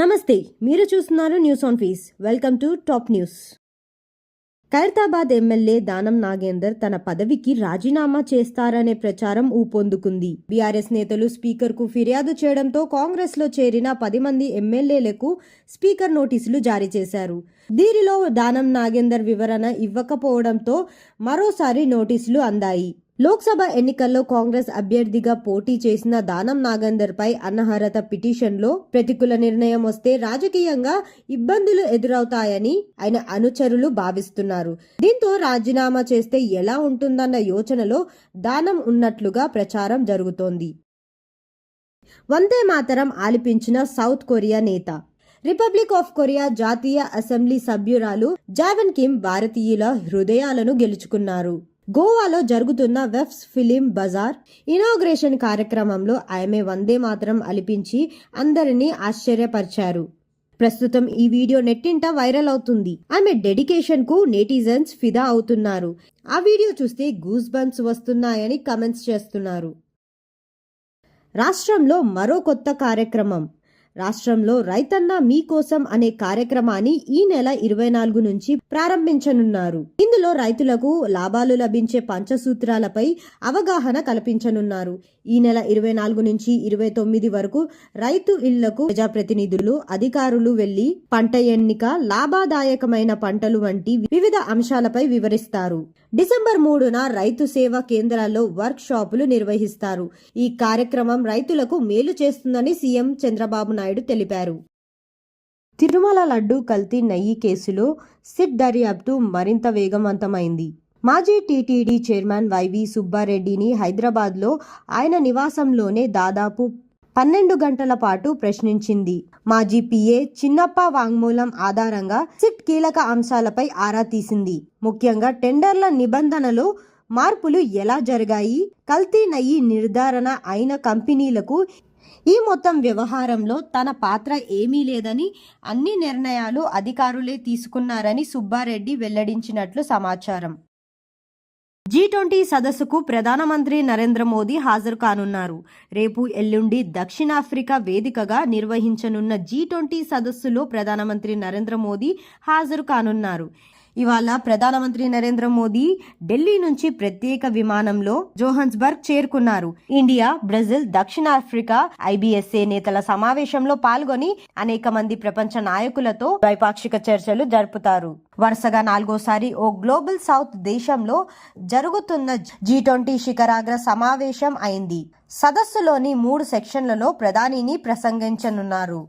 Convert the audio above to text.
నమస్తే మీరు చూస్తున్నారు news on fees welcome to top news Khairatabad MLA Danam Nagender తన పదవికి రాజీనామా చేస్తారనే ప్రచారం ఊపొందుకుంది. బీఆర్ఎస్ నేతలు స్పీకర్కు ఫిర్యాదు చేయడంతో కాంగ్రెస్లో చేరిన పది మంది ఎమ్మెల్యేలకు స్పీకర్ నోటీసులు జారీ చేశారు. దీనిలో దానం నాగేందర్ వివరణ ఇవ్వకపోవడంతో మరోసారి నోటీసులు అందాయి. లోక్సభ ఎన్నికల్లో కాంగ్రెస్ అభ్యర్థిగా పోటీ చేసిన దానం నాగందర్ పై అనర్హత పిటిషన్లో ప్రతికూల నిర్ణయం వస్తే రాజకీయంగా ఇబ్బందులు ఎదురవుతాయని ఆయన అనుచరులు భావిస్తున్నారు. దీంతో రాజీనామా చేస్తే ఎలా ఉంటుందన్న యోచనలో దానం ఉన్నట్లుగా ప్రచారం జరుగుతోంది. వందే మాతరం ఆలిపించిన సౌత్ కొరియా నేత. రిపబ్లిక్ ఆఫ్ కొరియా జాతీయ అసెంబ్లీ సభ్యురాలు జావెన్ కిమ్ భారతీయుల హృదయాలను గెలుచుకున్నారు. గోవాలో జరుగుతున్న వెఫ్స్ ఫిలిం బజార్ ఇనాగ్రేషన్ కార్యక్రమంలో ఆమె వందే మాత్రం అలిపించి అందరినీ ఆశ్చర్యపరిచారు. ప్రస్తుతం ఈ వీడియో నెట్టింట వైరల్ అవుతుంది. ఆమె డెడికేషన్కు నెటిజన్స్ ఫిదా అవుతున్నారు. ఆ వీడియో చూస్తే గూస్ బంప్స్ వస్తున్నాయని కమెంట్స్ చేస్తున్నారు. రాష్ట్రంలో మరో కొత్త కార్యక్రమం. రాష్ట్రంలో రైతన్న మీకోసం అనే కార్యక్రమాన్ని ఈ నెల ఇరవై నాలుగు నుంచి ప్రారంభించనున్నారు. ఇందులో రైతులకు లాభాలు లభించే పంచసూత్రాలపై అవగాహన కల్పించనున్నారు. ఈ నెల ఇరవై నాలుగు నుంచి ఇరవై తొమ్మిది వరకు రైతు ఇళ్ళకు ప్రజాప్రతినిధులు అధికారులు వెళ్ళి పంట ఎన్నిక లాభదాయకమైన పంటలు వంటి వివిధ అంశాలపై వివరిస్తారు. డిసెంబర్ మూడున రైతు సేవా కేంద్రాల్లో వర్క్ షాపులు నిర్వహిస్తారు. ఈ కార్యక్రమం రైతులకు మేలు చేస్తుందని సీఎం చంద్రబాబు నాయుడు నాయుడు తెలిపారు. తిరుమల లడ్డు కల్తీ నెయ్యి కేసులో సిట్ దర్యాప్తు మరింత వేగవంతమైంది. మాజీ టీటీడీ చైర్మన్ వైవి సుబ్బారెడ్డిని హైదరాబాద్లో ఆయన నివాసంలోనే దాదాపు పన్నెండు గంటల పాటు ప్రశ్నించింది. మాజీ పిఏ చిన్నప్ప వాంగ్మూలం ఆధారంగా సిట్ కీలక అంశాలపై ఆరా తీసింది. ముఖ్యంగా టెండర్ల నిబంధనలో మార్పులు ఎలా జరిగాయి కల్తీ నయ్యి నిర్ధారణ అయిన కంపెనీలకు ఈ మొత్తం వ్యవహారంలో తన పాత్ర ఏమీ లేదని అన్ని నిర్ణయాలు అధికారులే తీసుకున్నారని సుబ్బారెడ్డి వెల్లడించినట్లు సమాచారం. జీ ట్వంటీ సదస్సుకు ప్రధానమంత్రి నరేంద్ర మోదీ హాజరు కానున్నారు. రేపు ఎల్లుండి దక్షిణాఫ్రికా వేదికగా నిర్వహించనున్న జీ ట్వంటీ సదస్సులో ప్రధానమంత్రి నరేంద్ర మోదీ హాజరు కానున్నారు. ఇవాళ ప్రధానమంత్రి నరేంద్ర మోదీ ఢిల్లీ నుంచి ప్రత్యేక విమానంలో జోహన్స్బర్గ్ చేరుకున్నారు. ఇండియా బ్రెజిల్ దక్షిణాఫ్రికా ఐబిఎస్ఏ నేతల సమావేశంలో పాల్గొని అనేక మంది ప్రపంచ నాయకులతో ద్వైపాక్షిక చర్చలు జరుపుతారు. వరుసగా నాలుగోసారి ఓ గ్లోబల్ సౌత్ దేశంలో జరుగుతున్న జీ ట్వంటీ శిఖరాగ్ర సమావేశం అయింది. సదస్సులోని మూడు సెక్షన్లలో ప్రధానిని ప్రసంగించనున్నారు.